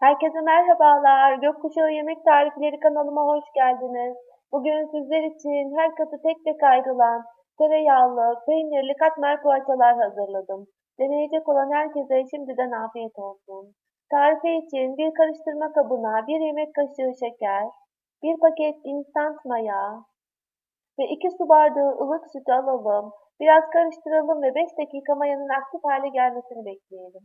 Herkese merhabalar. Gökkuşağı Yemek Tarifleri kanalıma hoş geldiniz. Bugün sizler için her katı tek tek ayrılan tereyağlı, peynirli katmer poğaçalar hazırladım. Deneyecek olan herkese şimdiden afiyet olsun. Tarifi için bir karıştırma kabına bir yemek kaşığı şeker, bir paket instant maya ve 2 su bardağı ılık sütü alalım. Biraz karıştıralım ve 5 dakika mayanın aktif hale gelmesini bekleyelim.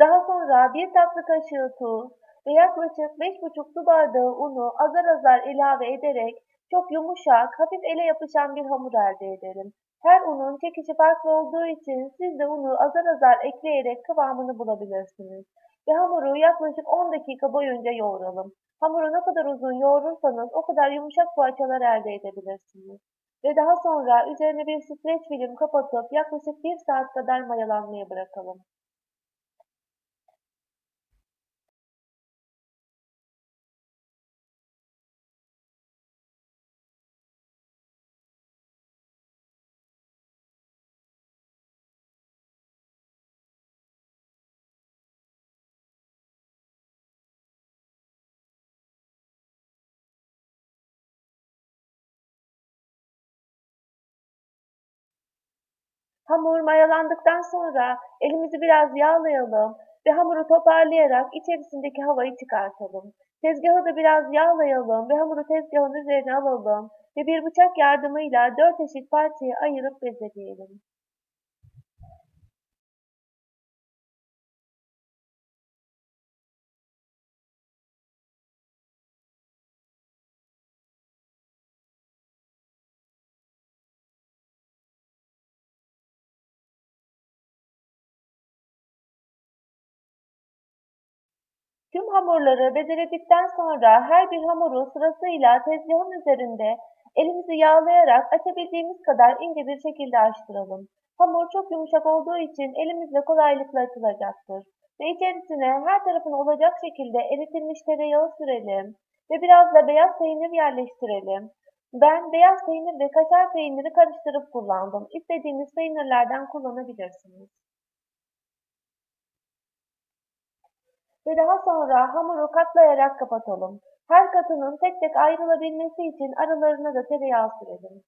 Daha sonra bir tatlı kaşığı tuz ve yaklaşık 5,5 su bardağı unu azar azar ilave ederek çok yumuşak, hafif ele yapışan bir hamur elde edelim. Her unun çekişi farklı olduğu için siz de unu azar azar ekleyerek kıvamını bulabilirsiniz. Ve hamuru yaklaşık 10 dakika boyunca yoğuralım. Hamuru ne kadar uzun yoğurursanız o kadar yumuşak poğaçalar elde edebilirsiniz. Ve daha sonra üzerine bir streç film kapatıp yaklaşık 1 saat kadar mayalanmaya bırakalım. Hamur mayalandıktan sonra elimizi biraz yağlayalım ve hamuru toparlayarak içerisindeki havayı çıkartalım. Tezgahı da biraz yağlayalım ve hamuru tezgahın üzerine alalım ve bir bıçak yardımıyla dört eşit parçaya ayırıp bezeleyelim. Tüm hamurları bezeledikten sonra her bir hamuru sırasıyla tezgahın üzerinde elimizi yağlayarak açabildiğimiz kadar ince bir şekilde açtıralım. Hamur çok yumuşak olduğu için elimizle kolaylıkla açılacaktır. Ve içerisine her tarafına olacak şekilde eritilmiş tereyağı sürelim ve biraz da beyaz peynir yerleştirelim. Ben beyaz peynir ve kaşar peyniri karıştırıp kullandım. İstediğiniz peynirlerden kullanabilirsiniz. Ve daha sonra hamuru katlayarak kapatalım. Her katının tek tek ayrılabilmesi için aralarına da tereyağı sürelim.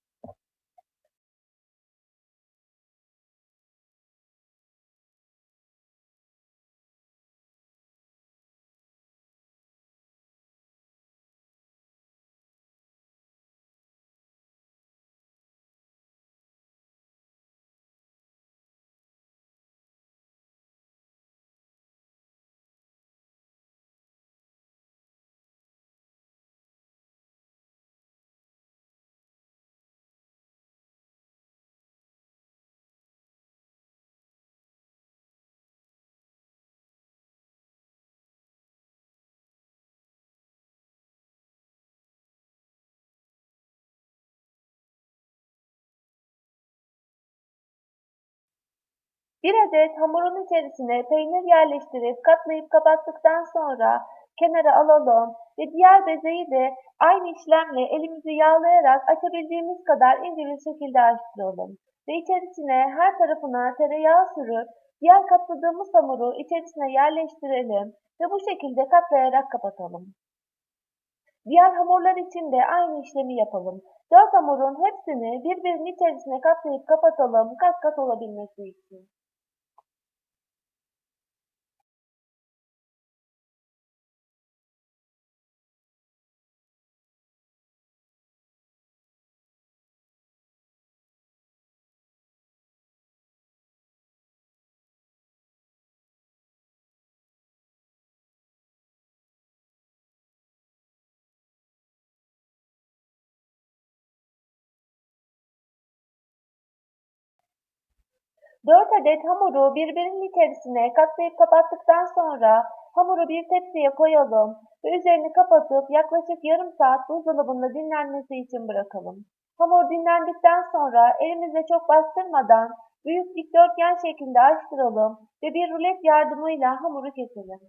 Bir adet hamurun içerisine peynir yerleştirip katlayıp kapattıktan sonra kenara alalım ve diğer bezeyi de aynı işlemle elimizi yağlayarak açabildiğimiz kadar ince bir şekilde açtıralım. Ve içerisine her tarafına tereyağı sürüp diğer katladığımız hamuru içerisine yerleştirelim ve bu şekilde katlayarak kapatalım. Diğer hamurlar için de aynı işlemi yapalım. Dört hamurun hepsini birbirinin içerisine katlayıp kapatalım kat kat olabilmesi için. Dört adet hamuru birbirinin içerisine katlayıp kapattıktan sonra hamuru bir tepsiye koyalım ve üzerini kapatıp yaklaşık yarım saat buzdolabında dinlenmesi için bırakalım. Hamur dinlendikten sonra elimizle çok bastırmadan büyük dikdörtgen şeklinde açtıralım ve bir rulet yardımıyla hamuru keselim.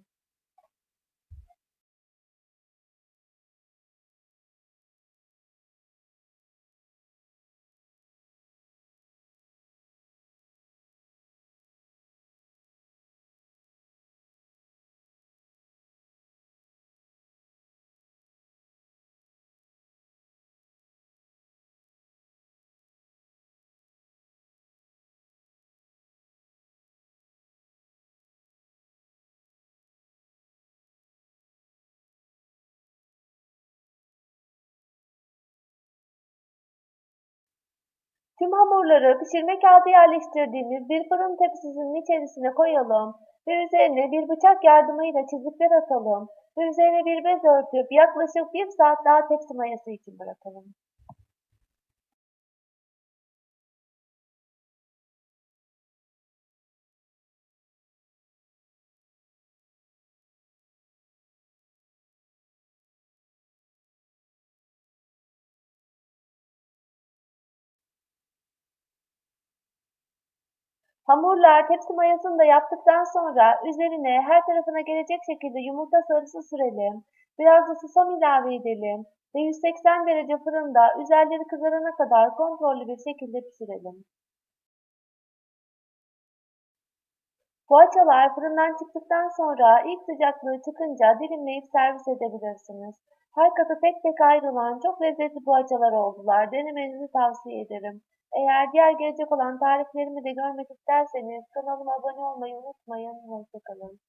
Tüm hamurları pişirme kağıdı yerleştirdiğimiz bir fırın tepsisinin içerisine koyalım ve üzerine bir bıçak yardımıyla çizikler atalım ve üzerine bir bez örtüp yaklaşık bir saat daha tepsi mayası için bırakalım. Hamurlar tepsi mayasını da yaptıktan sonra üzerine her tarafına gelecek şekilde yumurta sarısı sürelim. Biraz da susam ilave edelim ve 180 derece fırında üzerleri kızarana kadar kontrollü bir şekilde pişirelim. Poğaçalar fırından çıktıktan sonra ilk sıcaklığı çıkınca dilimleyip servis edebilirsiniz. Her katı tek tek ayrılan çok lezzetli poğaçalar oldular. Denemenizi tavsiye ederim. Eğer diğer gelecek olan tariflerimi de görmek isterseniz kanalıma abone olmayı unutmayın. Hoşçakalın.